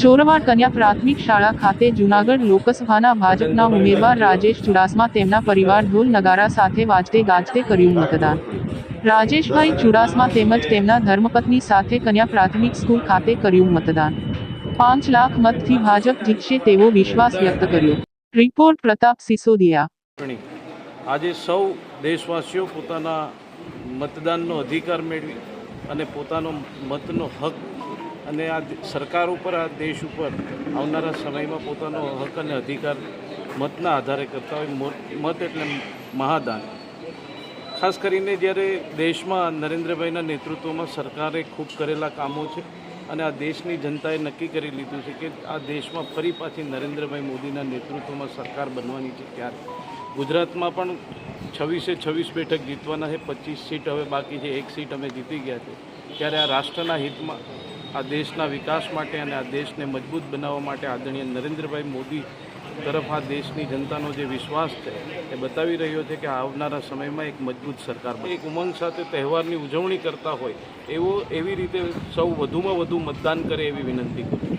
ચોરવાડ કન્યા પ્રાથમિક શાળા ખાતે જૂનાગઢ લોકસભાના ભાજપના ઉમેદવાર રાજેશ ચુડાસમા તેમના પરિવાર ઢોલ નગારા સાથે વાજતે ગાજતે કર્યું મતદાન. રાજેશભાઈ ચુડાસમા તેમજ તેમના ધર્મપત્ની સાથે કન્યા પ્રાથમિક સ્કૂલ ખાતે કર્યું મતદાન. પાંચ લાખ મતથી ભાજપ જીતશે તેવો વિશ્વાસ વ્યક્ત કર્યો. રિપોર્ટ પ્રતાપ સિસોદિયા. આજે સૌ દેશવાસીઓ પોતાના મતદાનનો અધિકાર મેળવી અને પોતાનો મતનો હક અને આ સરકાર ઉપર, આ દેશ ઉપર આવનારા સમયમાં પોતાનો હક અને અધિકાર મતના આધારે કરતા હોય મત એટલે મહાદાન. ખાસ કરીને જ્યારે દેશમાં નરેન્દ્રભાઈના નેતૃત્વમાં સરકારે ખૂબ કરેલા કામો છે અને આ દેશની જનતાએ નક્કી કરી લીધું છે કે આ દેશમાં ફરી પાછી નરેન્દ્રભાઈ મોદીના નેતૃત્વમાં સરકાર બનવાની છે ત્યારે. ગુજરાતમાં પણ છવ્વીસે છવ્વીસ બેઠક જીતવાના છે, પચીસ સીટ હવે બાકી છે, એક સીટ અમે જીતી ગયા છે. ત્યારે આ રાષ્ટ્રના હિતમાં આ દેશના વિકાસ માટે અને આ દેશને મજબૂત બનાવવા માટે આદરણીય નરેન્દ્રભાઈ મોદી તરફ આ દેશની જનતાનો જે વિશ્વાસ છે એ બતાવી રહ્યો છે કે આવનારા સમયમાં એક મજબૂત સરકાર. એક ઉમંગ સાથે તહેવારની ઉજવણી કરતા હોય એવો એવી રીતે સૌ વધુમાં વધુ મતદાન કરે એવી વિનંતી કરું